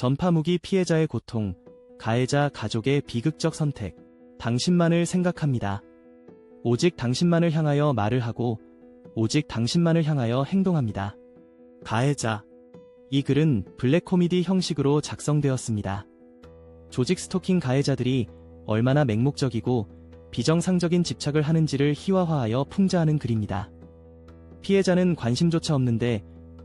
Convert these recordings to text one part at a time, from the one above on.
전파무기 피해자의 고통, 가해자 가족의 비극적 선택, 당신만을 생각합니다. 오직 당신만을 향하여 말을 하고, 오직 당신만을 향하여 행동합니다. 가해자. 이 글은 블랙 코미디 형식으로 작성되었습니다. 조직 스토킹 가해자들이 얼마나 맹목적이고 비정상적인 집착을 하는지를 희화화하여 풍자하는 글입니다. 피해자는 관심조차 없는데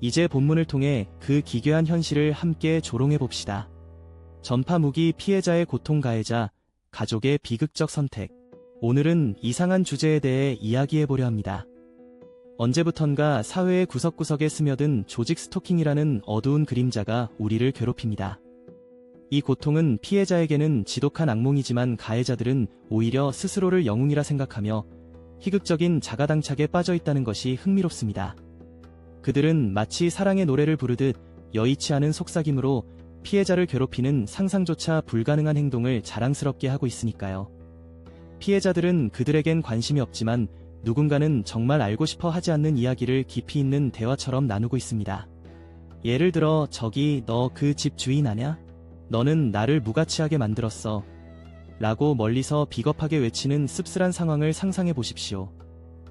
이제 본문을 통해 그 기괴한 현실을 함께 조롱해 봅시다. 전파 무기 피해자의 고통 가해자, 가족의 비극적 선택. 오늘은 이상한 주제에 대해 이야기해 보려 합니다. 언제부턴가 사회의 구석구석에 스며든 조직 스토킹이라는 어두운 그림자가 우리를 괴롭힙니다. 이 고통은 피해자에게는 지독한 악몽이지만 가해자들은 오히려 스스로를 영웅이라 생각하며 희극적인 자가당착에 빠져 있다는 것이 흥미롭습니다. 그들은 마치 사랑의 노래를 부르듯 여의치 않은 속삭임으로 피해자를 괴롭히는 상상조차 불가능한 행동을 자랑스럽게 하고 있으니까요. 피해자들은 그들에겐 관심이 없지만 누군가는 정말 알고 싶어 하지 않는 이야기를 깊이 있는 대화처럼 나누고 있습니다. 예를 들어 저기 너 그 집 주인 아냐? 너는 나를 무가치하게 만들었어. 라고 멀리서 비겁하게 외치는 씁쓸한 상황을 상상해 보십시오.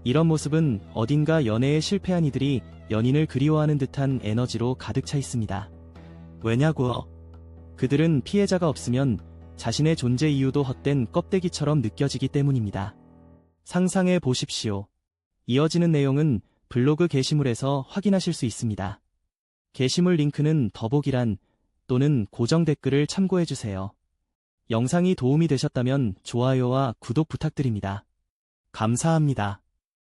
이런 모습은 어딘가 연애에 실패한 이들이 연인을 그리워하는 듯한 에너지로 가득 차 있습니다. 왜냐고? 그들은 피해자가 없으면 자신의 존재 이유도 헛된 껍데기처럼 느껴지기 때문입니다. 상상해 보십시오. 이어지는 내용은 블로그 게시물에서 확인하실 수 있습니다. 게시물 링크는 더보기란 또는 고정 댓글을 참고해 주세요. 영상이 도움이 되셨다면 좋아요와 구독 부탁드립니다. 감사합니다.